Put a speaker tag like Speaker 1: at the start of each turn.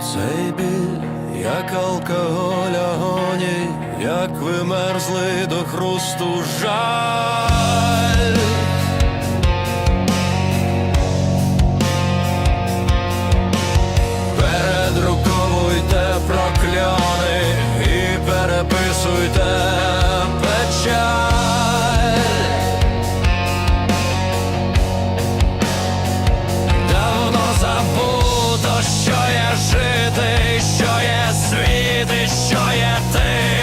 Speaker 1: Цей біль, як алкоголь агоній, як вимерзлий до хрусту жаль. Передруковуйте прокльони і переписуйте жити, що є ти.